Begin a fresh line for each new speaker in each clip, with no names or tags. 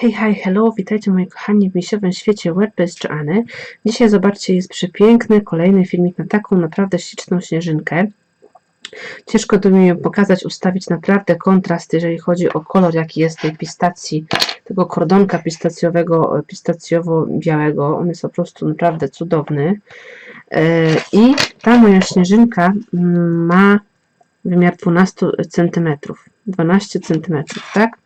Hej, hej, hello, witajcie moi kochani w misiowym świecie WordPress Joanny. Dzisiaj zobaczcie, jest przepiękny kolejny filmik na taką naprawdę śliczną śnieżynkę. Ciężko to mi pokazać, ustawić naprawdę kontrast, jeżeli chodzi o kolor, jaki jest tej pistacji, tego kordonka pistacjowego, pistacjowo-białego. On jest po prostu naprawdę cudowny. E, I ta moja śnieżynka mm, ma wymiar 12 cm. 12 cm, tak?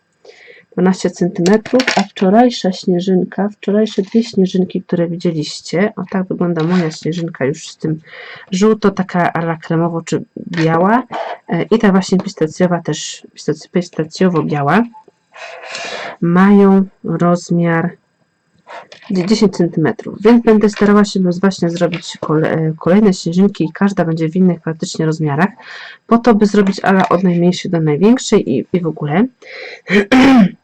12 cm, a wczorajsza śnieżynka, wczorajsze dwie śnieżynki, które widzieliście, o tak wygląda moja śnieżynka już z tym żółto, taka ala kremowo czy biała e, i ta właśnie pistacjowa też, pistacjowo-biała, mają rozmiar 10 cm, więc będę starała się właśnie zrobić e, kolejne śnieżynki i każda będzie w innych praktycznie rozmiarach, po to, by zrobić ala od najmniejszej do największej i, i w ogóle.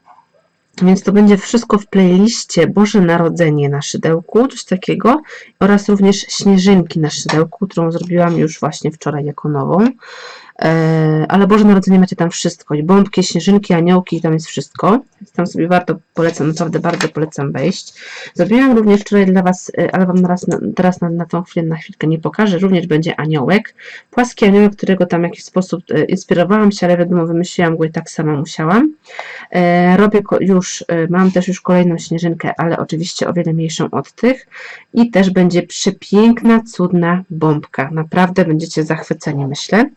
Więc to będzie wszystko w playliście Boże Narodzenie na szydełku, coś takiego, oraz również Śnieżynki na szydełku, którą zrobiłam już właśnie wczoraj jako nową. E, ale Boże Narodzenie macie tam wszystko, i bombki, śnieżynki, aniołki, tam jest wszystko. Tam sobie warto, polecam, naprawdę bardzo polecam wejść. Zrobiłam również wczoraj dla Was, e, ale Wam teraz, teraz na, na tą chwilę, na chwilkę nie pokażę, również będzie aniołek. Płaski aniołek, którego tam w jakiś sposób e, inspirowałam się, ale wiadomo, wymyśliłam go i tak sama musiałam. Robię już, mam też już kolejną śnieżynkę, ale oczywiście o wiele mniejszą od tych. I też będzie przepiękna, cudna bombka. Naprawdę będziecie zachwyceni, myślę.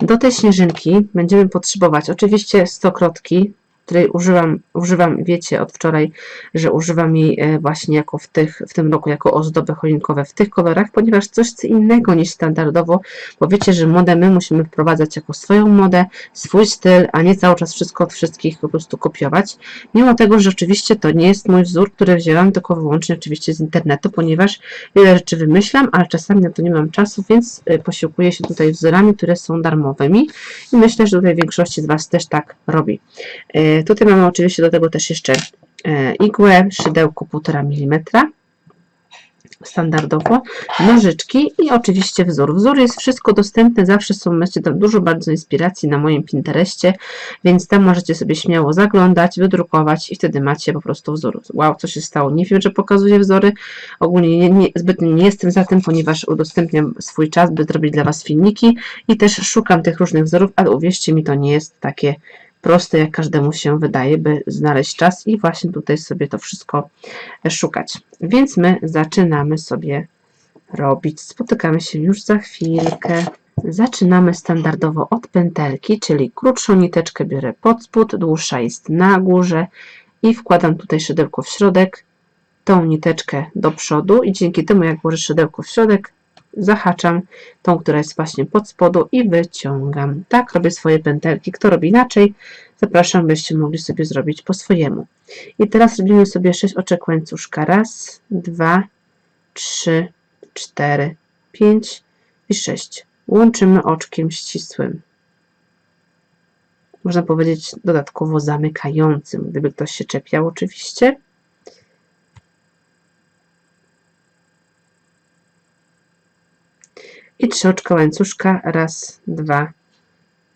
Do tej śnieżynki będziemy potrzebować oczywiście stokrotki, której używam, używam, wiecie od wczoraj, że używam jej e, właśnie jako w, tych, w tym roku jako ozdoby choinkowe w tych kolorach, ponieważ coś innego niż standardowo, bo wiecie, że modę my musimy wprowadzać jako swoją modę, swój styl, a nie cały czas wszystko od wszystkich po prostu kopiować. Mimo tego, że oczywiście to nie jest mój wzór, który wzięłam tylko wyłącznie oczywiście z internetu, ponieważ wiele rzeczy wymyślam, ale czasami na to nie mam czasu, więc e, posiłkuję się tutaj wzorami, które są darmowymi i myślę, że tutaj większości z Was też tak robi. Tutaj mamy oczywiście do tego też jeszcze e, igłę, szydełko 1,5 mm standardowo, nożyczki i oczywiście wzór. Wzór jest wszystko dostępne, zawsze są, macie tam dużo bardzo inspiracji na moim Pinterestie, więc tam możecie sobie śmiało zaglądać, wydrukować i wtedy macie po prostu wzór. Wow, co się stało? Nie wiem, że pokazuję wzory, ogólnie nie, nie, zbytnio nie jestem za tym, ponieważ udostępniam swój czas, by zrobić dla Was filmiki i też szukam tych różnych wzorów, ale uwierzcie mi, to nie jest takie proste, jak każdemu się wydaje, by znaleźć czas i właśnie tutaj sobie to wszystko szukać. Więc my zaczynamy sobie robić. Spotykamy się już za chwilkę. Zaczynamy standardowo od pętelki, czyli krótszą niteczkę biorę pod spód, dłuższa jest na górze i wkładam tutaj szydełko w środek, tą niteczkę do przodu i dzięki temu jak włożę szydełko w środek, zahaczam tą, która jest właśnie pod spodu i wyciągam. Tak robię swoje pętelki. Kto robi inaczej, zapraszam, byście mogli sobie zrobić po swojemu. I teraz robimy sobie 6 oczek łańcuszka. Raz, dwa, trzy, cztery, pięć i sześć. Łączymy oczkiem ścisłym. Można powiedzieć dodatkowo zamykającym, gdyby ktoś się czepiał oczywiście. I trzy oczka łańcuszka, raz, dwa,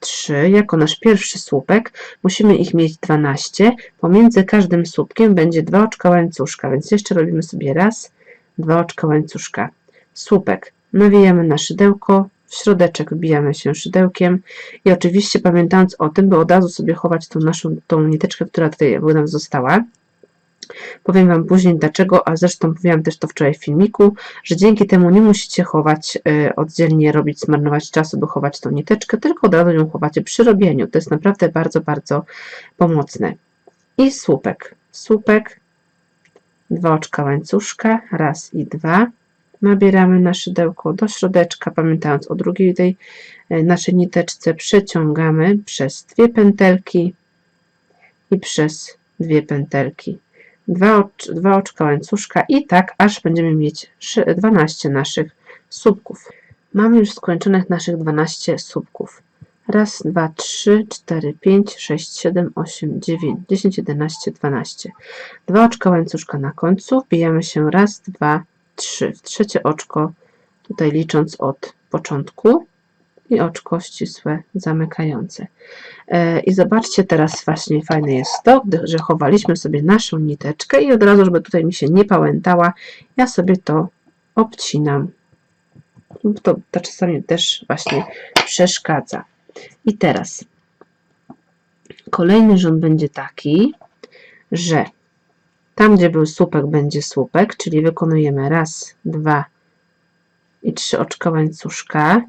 trzy. Jako nasz pierwszy słupek musimy ich mieć 12. Pomiędzy każdym słupkiem będzie dwa oczka łańcuszka, więc jeszcze robimy sobie raz, dwa oczka łańcuszka. Słupek nawijamy na szydełko, w środeczek wbijamy się szydełkiem i oczywiście pamiętając o tym, by od razu sobie chować tą naszą tą niteczkę, która tutaj nam została, Powiem Wam później dlaczego, a zresztą mówiłam też to wczoraj w filmiku, że dzięki temu nie musicie chować y, oddzielnie, robić, zmarnować czasu, by chować tą niteczkę, tylko od razu ją chowacie przy robieniu. To jest naprawdę bardzo, bardzo pomocne. I słupek. Słupek, dwa oczka łańcuszka, raz i dwa. Nabieramy na szydełko do środeczka, pamiętając o drugiej tej y, naszej niteczce, przeciągamy przez dwie pętelki i przez dwie pętelki dwa, ocz, dwa oczka łańcuszka i tak aż będziemy mieć 12 naszych słupków. Mamy już skończonych naszych 12 słupków. Raz, dwa, trzy, cztery, pięć, sześć, siedem, osiem, dziewięć, dziesięć, jedenaście, dwanaście. Dwa oczka łańcuszka na końcu. Wbijamy się raz, dwa, trzy. W trzecie oczko, tutaj licząc od początku. I oczko ścisłe zamykające. E, I zobaczcie teraz właśnie fajne jest to, że chowaliśmy sobie naszą niteczkę i od razu, żeby tutaj mi się nie pałętała, ja sobie to obcinam. To, to czasami też właśnie przeszkadza. I teraz kolejny rząd będzie taki, że tam, gdzie był słupek, będzie słupek, czyli wykonujemy raz, dwa i trzy oczka łańcuszka.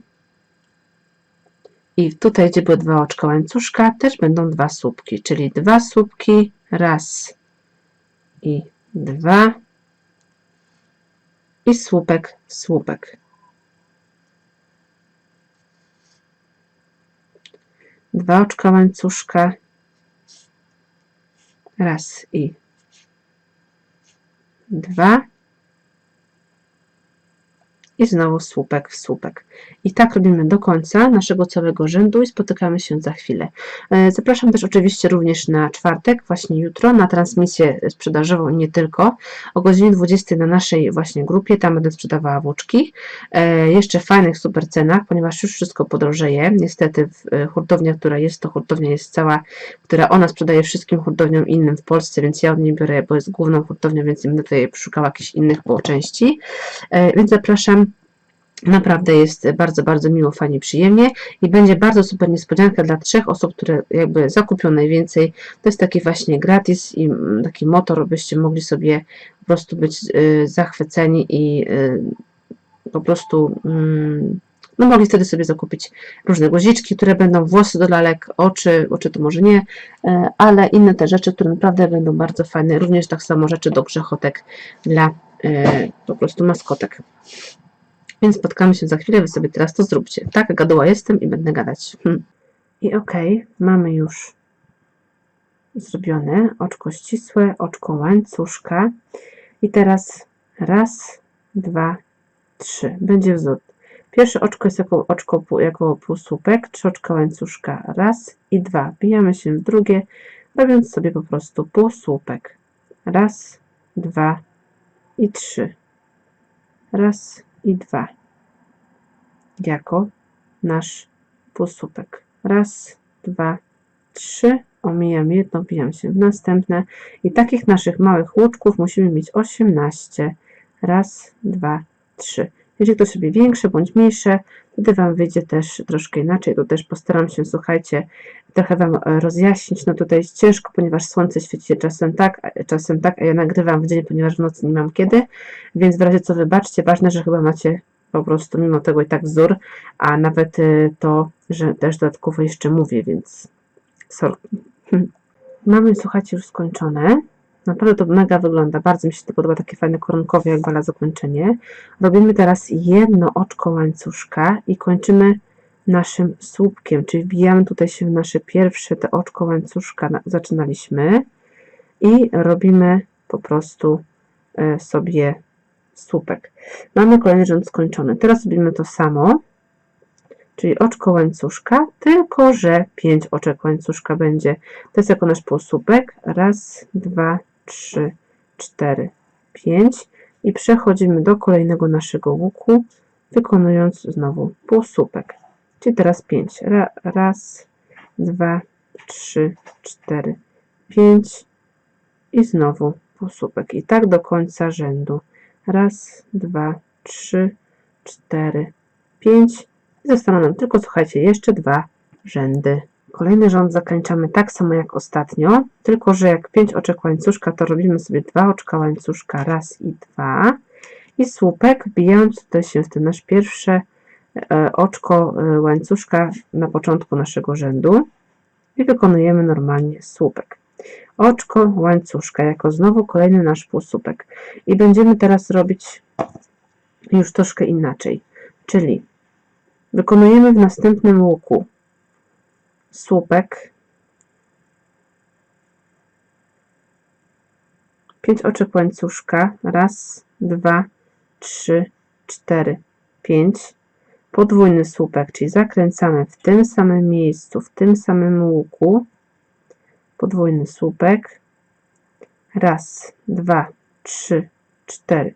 I tutaj, gdzie były dwa oczka łańcuszka, też będą dwa słupki, czyli dwa słupki, raz i dwa. I słupek, słupek. Dwa oczka łańcuszka, raz i dwa i znowu słupek w słupek. I tak robimy do końca naszego całego rzędu i spotykamy się za chwilę. E, zapraszam też oczywiście również na czwartek, właśnie jutro, na transmisję sprzedażową nie tylko, o godzinie 20 na naszej właśnie grupie, tam będę sprzedawała włóczki. E, jeszcze w fajnych super cenach, ponieważ już wszystko podrożeje. Niestety e, hurtownia, która jest, to hurtownia jest cała, która ona sprzedaje wszystkim hurtowniom innym w Polsce, więc ja od niej biorę, bo jest główną hurtownią, więc nie będę tutaj szukała jakichś innych po części. Więc zapraszam Naprawdę jest bardzo, bardzo miło, fajnie, przyjemnie i będzie bardzo super niespodzianka dla trzech osób, które jakby zakupią najwięcej. To jest taki właśnie gratis i mm, taki motor, byście mogli sobie po prostu być y, zachwyceni i y, po prostu mm, no mogli wtedy sobie zakupić różne guziczki, które będą włosy do lalek, oczy, oczy to może nie, y, ale inne te rzeczy, które naprawdę będą bardzo fajne. Również tak samo rzeczy do grzechotek dla po prostu maskotek. Więc spotkamy się za chwilę, wy sobie teraz to zróbcie. Tak, gaduła jestem i będę gadać. Hm. I ok, mamy już zrobione oczko ścisłe, oczko łańcuszka. I teraz raz, dwa, trzy. Będzie wzór. Pierwsze oczko jest jako oczko jako półsłupek, trzy oczka łańcuszka. Raz i dwa. Bijamy się w drugie, robiąc sobie po prostu półsłupek. Raz, dwa i trzy. Raz, i dwa jako nasz półsłupek. Raz, dwa, trzy. Omijam jedno, wbijam się w następne. I takich naszych małych łuczków musimy mieć 18. Raz, dwa, trzy. Jeżeli to sobie większe bądź mniejsze, wtedy Wam wyjdzie też troszkę inaczej. To też postaram się, słuchajcie, trochę Wam e, rozjaśnić. No tutaj jest ciężko, ponieważ słońce świeci czasem tak, czasem tak, a ja nagrywam w dzień, ponieważ w nocy nie mam kiedy, więc w razie co wybaczcie, ważne, że chyba macie po prostu mimo tego i tak wzór, a nawet e, to, że też dodatkowo jeszcze mówię, więc sorki. Mamy, słuchajcie, już skończone. Naprawdę to mega wygląda. Bardzo mi się to podoba, takie fajne koronkowe jak bala zakończenie. Robimy teraz jedno oczko łańcuszka i kończymy naszym słupkiem, czyli wbijamy tutaj się w nasze pierwsze te oczko łańcuszka, zaczynaliśmy i robimy po prostu e, sobie słupek. Mamy kolejny rząd skończony. Teraz robimy to samo, czyli oczko łańcuszka, tylko że 5 oczek łańcuszka będzie. To jest jako nasz półsłupek. Raz, dwa, 3, 4, 5 i przechodzimy do kolejnego naszego łuku, wykonując znowu półsłupek. Czyli teraz 5. Raz, dwa, trzy, cztery, pięć i znowu półsłupek. I tak do końca rzędu. Raz, dwa, trzy, cztery, pięć. I zostaną nam tylko, słuchajcie, jeszcze dwa rzędy. Kolejny rząd zakończamy tak samo jak ostatnio, tylko że jak 5 oczek łańcuszka, to robimy sobie dwa oczka łańcuszka, raz i dwa i słupek, wbijając tutaj się w ten nasz pierwsze e, oczko e, łańcuszka na początku naszego rzędu i wykonujemy normalnie słupek. Oczko łańcuszka jako znowu kolejny nasz półsłupek. I będziemy teraz robić już troszkę inaczej, czyli wykonujemy w następnym łuku słupek, 5 oczek łańcuszka, raz, dwa, trzy, cztery, pięć, podwójny słupek, czyli zakręcamy w tym samym miejscu, w tym samym łuku, podwójny słupek, raz, dwa, trzy, cztery,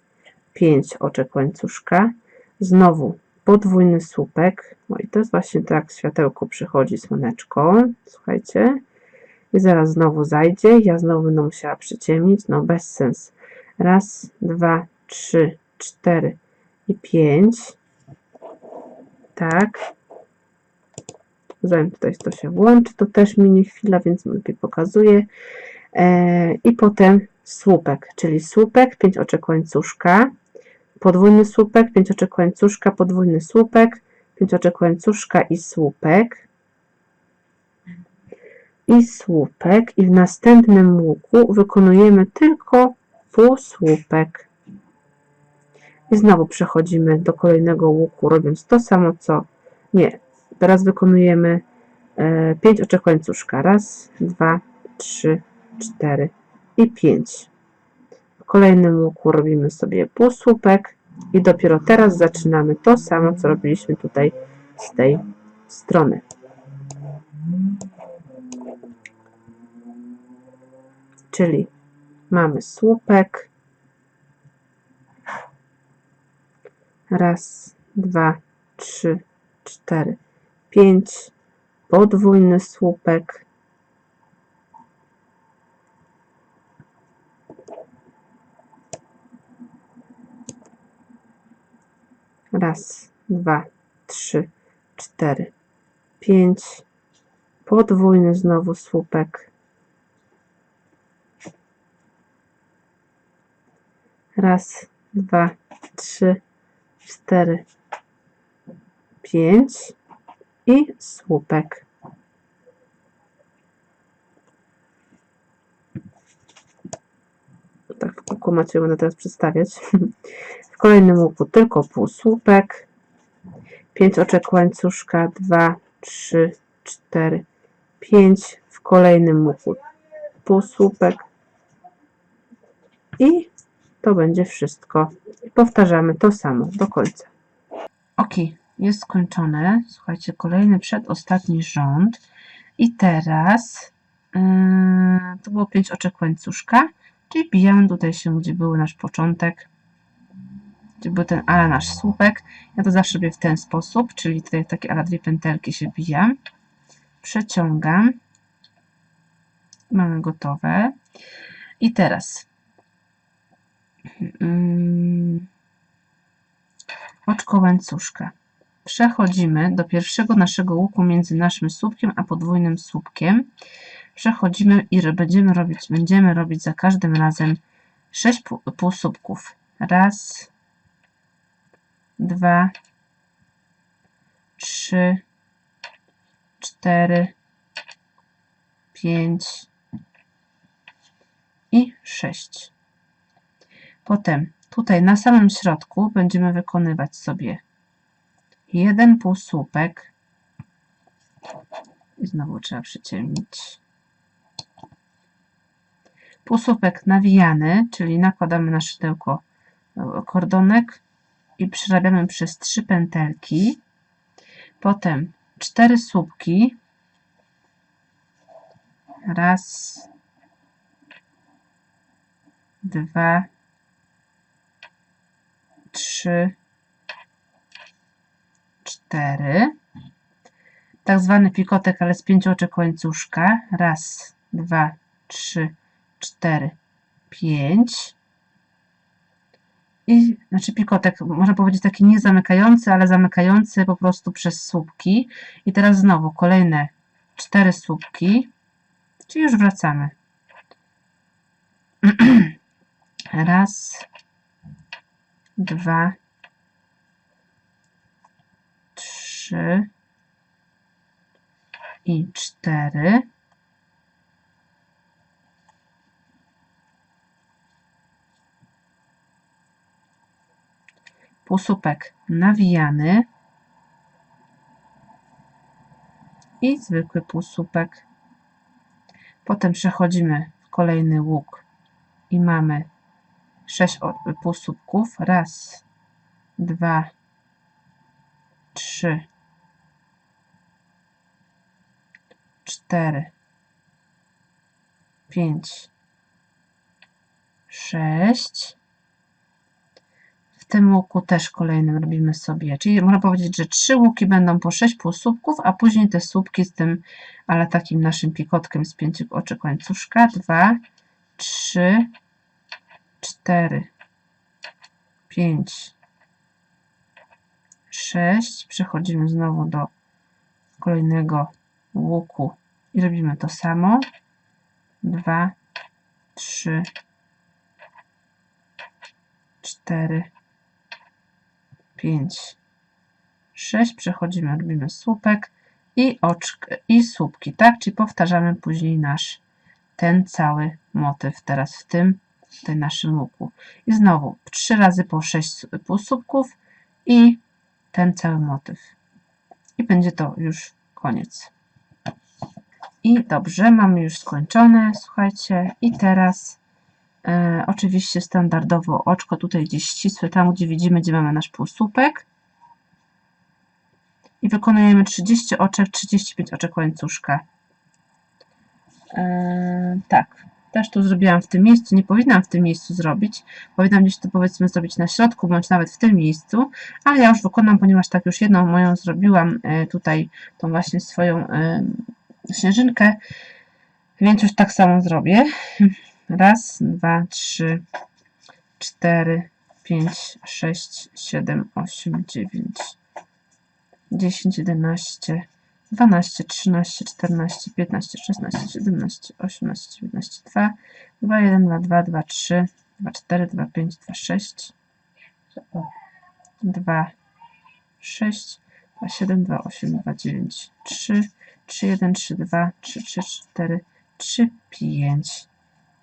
pięć oczek łańcuszka, znowu podwójny słupek. No i to jest właśnie tak, światełko przychodzi, słoneczko. Słuchajcie. I zaraz znowu zajdzie. Ja znowu będę musiała przyciemnić. No bez sens. Raz, dwa, trzy, cztery i pięć. Tak. Zanim tutaj to się włączy, to też minie chwila, więc lepiej pokazuję. E, I potem słupek, czyli słupek, 5 oczek łańcuszka, podwójny słupek, 5 oczek łańcuszka, podwójny słupek, 5 oczek łańcuszka i słupek. I słupek. I w następnym łuku wykonujemy tylko półsłupek. I znowu przechodzimy do kolejnego łuku, robiąc to samo co. Nie, teraz wykonujemy 5 oczek łańcuszka. Raz, dwa, trzy, cztery i pięć. Kolejnym łuku robimy sobie półsłupek i dopiero teraz zaczynamy to samo, co robiliśmy tutaj z tej strony. Czyli mamy słupek. Raz, dwa, trzy, cztery, pięć. Podwójny słupek. Raz, dwa, trzy, cztery, pięć. Podwójny znowu słupek. Raz, dwa, trzy, cztery, pięć i słupek. Tak w kółko macie będę teraz przedstawiać. Kolejnym łuku tylko półsłupek, 5 oczek łańcuszka, 2, 3, 4, 5. W kolejnym łuku półsłupek i to będzie wszystko. Powtarzamy to samo do końca. Ok, jest skończone. Słuchajcie, kolejny przedostatni rząd. I teraz yy, to było 5 oczek łańcuszka, czyli bijamy tutaj się, gdzie był nasz początek, był ten ala nasz słupek. Ja to zawsze robię w ten sposób, czyli tutaj takie ala dwie pętelki się bijam. Przeciągam. Mamy gotowe. I teraz yy, oczko łańcuszka. Przechodzimy do pierwszego naszego łuku między naszym słupkiem a podwójnym słupkiem. Przechodzimy i będziemy robić, będziemy robić za każdym razem 6 półsłupków. Raz, dwa, trzy, cztery, pięć i sześć. Potem tutaj na samym środku będziemy wykonywać sobie jeden półsłupek i znowu trzeba przyciemnić. Półsłupek nawijany, czyli nakładamy na szydełko kordonek i przerabiamy przez trzy pętelki. Potem cztery słupki. Raz, dwa, trzy, cztery. Tak zwany pikotek, ale z pięciu oczek łańcuszka. Raz, dwa, trzy, cztery, pięć. I znaczy pikotek, można powiedzieć taki nie zamykający, ale zamykający po prostu przez słupki. I teraz znowu kolejne cztery słupki, czyli już wracamy. Raz, dwa, trzy i cztery. Półsłupek nawijany i zwykły półsłupek. Potem przechodzimy w kolejny łuk i mamy 6 półsłupków. Raz, dwa, trzy, cztery, pięć, sześć. Tym łuku też kolejnym robimy sobie, czyli można powiedzieć, że trzy łuki będą po sześć półsłupków, a później te słupki z tym, ale takim naszym pikotkiem z pięciu oczek łańcuszka. Dwa, trzy, cztery, pięć, sześć. Przechodzimy znowu do kolejnego łuku i robimy to samo. Dwa, trzy, cztery, pięć, sześć. Przechodzimy, robimy słupek i oczk i słupki, tak? Czyli powtarzamy później nasz ten cały motyw teraz w tym, w tym naszym łuku. I znowu trzy razy po sześć półsłupków i ten cały motyw. I będzie to już koniec. I dobrze, mamy już skończone, słuchajcie. I teraz e, oczywiście standardowo oczko tutaj gdzieś ścisłe, tam gdzie widzimy, gdzie mamy nasz półsłupek. I wykonujemy 30 oczek, 35 oczek łańcuszka. E, tak, też tu zrobiłam w tym miejscu, nie powinnam w tym miejscu zrobić. Powinnam gdzieś to powiedzmy zrobić na środku, bądź nawet w tym miejscu, ale ja już wykonam, ponieważ tak już jedną moją zrobiłam e, tutaj, tą właśnie swoją śnieżynkę, więc już tak samo zrobię. Raz, dwa, trzy, cztery, pięć, sześć, siedem, osiem, dziewięć, dziesięć, jedenaście, 12, 13, 14, 15, 16, 17, 18, 19, 2, 2, 1, 2, 2, 2, 3, 2, 4, 2, 5, 2, 6, 2, 6, 2, 7, 2, 8, 2, 9, 3, 3, 1, 3, 2, 3, 3, 4, 3, 5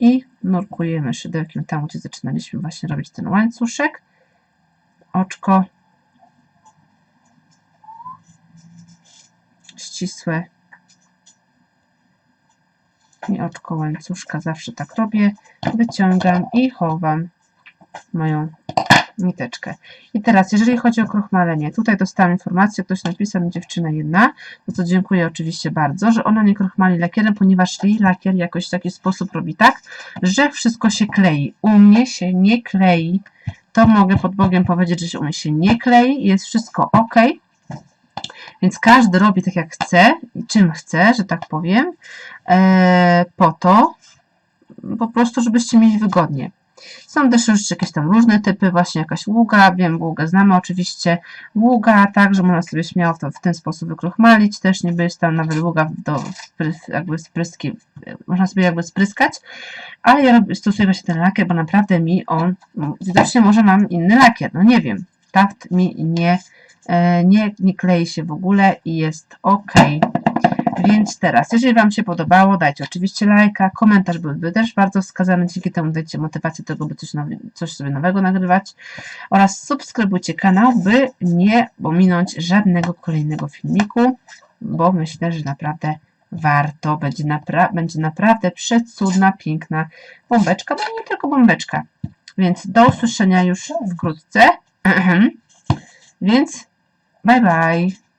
i nurkujemy szydełkiem tam, gdzie zaczynaliśmy właśnie robić ten łańcuszek. Oczko ścisłe i oczko łańcuszka zawsze tak robię. Wyciągam i chowam moją niteczkę. I teraz, jeżeli chodzi o krochmalenie, tutaj dostałam informację, ktoś napisał mi dziewczyna jedna, no to dziękuję oczywiście bardzo, że ona nie krochmali lakierem, ponieważ jej lakier jakoś w taki sposób robi tak, że wszystko się klei. U mnie się nie klei. To mogę pod Bogiem powiedzieć, że się u mnie się nie klei, jest wszystko ok. Więc każdy robi tak jak chce czym chce, że tak powiem, e, po to, po prostu, żebyście mieli wygodnie. Są też już jakieś tam różne typy, właśnie jakaś ługa, wiem, ługę znamy oczywiście, ługa, także można sobie śmiało w, w ten sposób wykrochmalić, też niby jest tam nawet ługa do jakby spryski, można sobie jakby spryskać, ale ja stosuję właśnie ten lakier, bo naprawdę mi on, no, widocznie może mam inny lakier, no nie wiem, taft mi nie, e, nie, nie klei się w ogóle i jest ok. Więc teraz, jeżeli Wam się podobało, dajcie oczywiście lajka, komentarz byłby też bardzo wskazany, dzięki temu dajcie motywację tego, by coś, nowy, coś sobie nowego nagrywać oraz subskrybujcie kanał, by nie pominąć żadnego kolejnego filmiku, bo myślę, że naprawdę warto, będzie, napra będzie naprawdę przecudna, piękna bombeczka, bo nie tylko bombeczka. Więc do usłyszenia już wkrótce. Więc bye bye.